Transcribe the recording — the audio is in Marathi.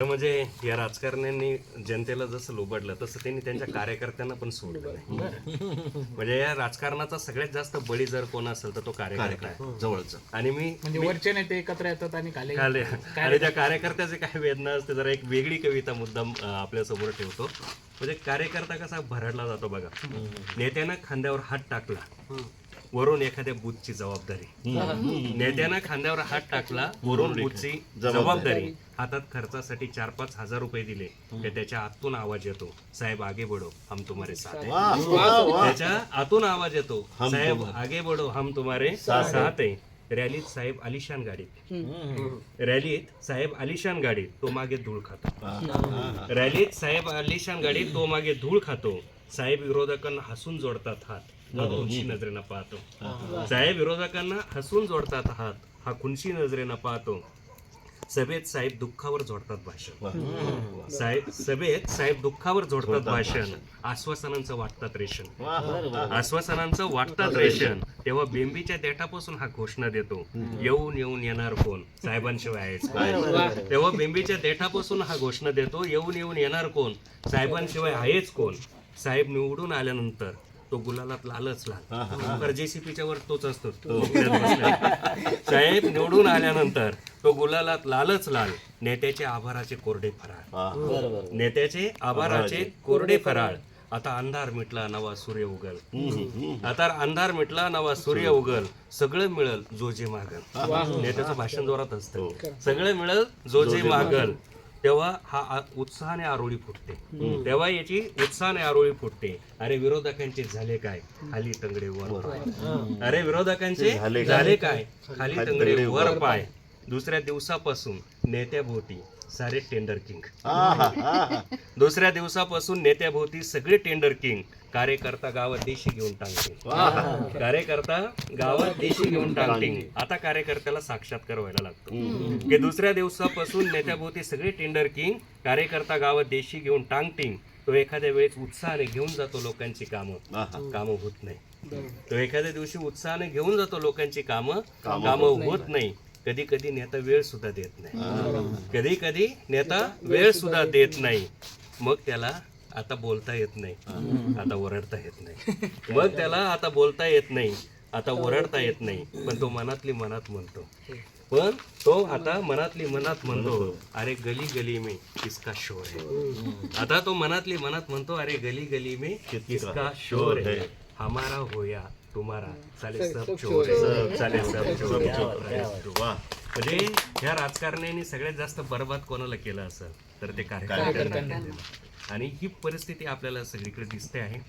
म्हणजे या राजकारण्यांनी जनतेला जसं लोबडलं तसं त्यांनी त्यांच्या कार्यकर्त्यांना पण सोडलं नाही. म्हणजे या राजकारणाचा सगळ्यात जास्त बळी जर कोण असेल तर तो कार्यकर्ता आहे जवळच. आणि मी म्हणजे वरचे नेते एकत्र येतात आणि खाली खाली आणि त्या कार्यकर्त्याचे काय वेदना असते जरा एक वेगळी कविता मुद्दाम आपल्यासमोर ठेवतो. म्हणजे कार्यकर्ता कसा भरडला जातो बघा. नेत्यानं खांद्यावर हात टाकला. वरून एखाद्या बूथची जबाबदारी. नेत्यानं खांद्यावर हात टाकला वरून बूथची जबाबदारी. हातात खर्चासाठी चार पाच हजार रुपये दिले की त्याच्या आतून आवाज येतो साहेब आगे बढो हम तुम्हारे साथ हैं." त्याच्या आतून आवाज येतो साहेब आगे बढो हम तुम्हारे साथ आहे रॅलीत साहेब आलिशान गाडीत. रॅलीत साहेब आलिशान गाडीत तो मागे धूळ खातो. रॅलीत साहेब आलिशान गाडीत तो मागे धूळ खातो. साहेब विरोधकांना हसून जोडतात हात. खुनशी नजरेनं पाहतो. साहेब विरोधकांना हसून जोडतात हात हा खुनशी नजरेनं पाहतो. सभेत साहेब दुःखावर जोडतात भाषण. साहेब सभेत साहेब दुःखावर जोडतात भाषण. आश्वासनांचं वाटतात रेशन. आश्वासनांचं वाटतात रेशन. तेव्हा बेंबीच्या देठापासून हा घोषणा देतो. येऊन येऊन येणार कोण? साहेबांशिवाय आहेच? तेव्हा बेंबीच्या देठापासून हा घोषणा देतो. येऊन येऊन येणार कोण? साहेबांशिवाय आहेच कोण? साहेब निवडून आल्यानंतर. तो गुलालात लालच लाल तर जेसीपीच्या वर तोच असतो. साहेब निवडून आल्यानंतर तो गुलालात लालच लाल नेत्याचे आभाराचे कोरडे फराळ. नेत्याचे आभाराचे कोरडे फराळ. आता अंधार मिटला नवा सूर्य उगल. आता अंधार मिटला नवा सूर्य उगल. सगळं मिळल जो जे मागल नेत्याचं भाषण जोरात असतं. सगळं मिळल जो जे मागल. तेव्हा हा उत्साहाने आरोळी फुटते. तेव्हा याची उत्साहाने आरोळी फुटते. अरे विरोधकांचे झाले काय? खाली तंगडे वर पाय. अरे विरोधकांचे झाले काय? खाली तंगडे वर पाय. दुसऱ्या दिवसापासून नेत्याभोवती सारे टेंडर किंग दुसऱ्या दिवसापासून नेत्याभोवती सगळे टेंडर किंग कार्यकर्ता गावात देशी घेऊन टाकतील कार्यकर्ता गावात देशी घेऊन टाकतील आता कार्यकर्त्याला साक्षात्कार व्हायला लागतो. की दुसऱ्या दिवसापासून नेत्याभोवती सगळे टेंडर किंग कार्यकर्ता गावात देशी घेऊन टांगटिंग तो एखाद्या वेळेस उत्साहाने घेऊन जातो लोकांची कामं. कामं होत नाही. तो एखाद्या दिवशी उत्साहाने घेऊन जातो लोकांची कामं कामं होत नाही. कधी कधी नेता वेळ सुद्धा देत नाही. कधी कधी नेता वेळ सुद्धा देत नाही. मग त्याला आता बोलता येत नाही. आता ओरडता येत नाही. मग त्याला आता बोलता येत नाही. आता ओरडता येत नाही. पण तो मनातली मनात म्हणतो. पण तो आता मनातली मनात म्हणतो अरे गली गली में किसका शोर है? आता तो मनातली मनात म्हणतो अरे गली गली में किसका शोर है? हमारा होया तुम्हारा साले सब चोर. साले सब चोर. वा. म्हणजे ह्या राजकारण्यांनी सगळ्यात जास्त बरबाद कोणाला केलं असं तर ते कार्यकर्त्यांना. आणि ही परिस्थिती आपल्याला सगळीकडे दिसते आहे.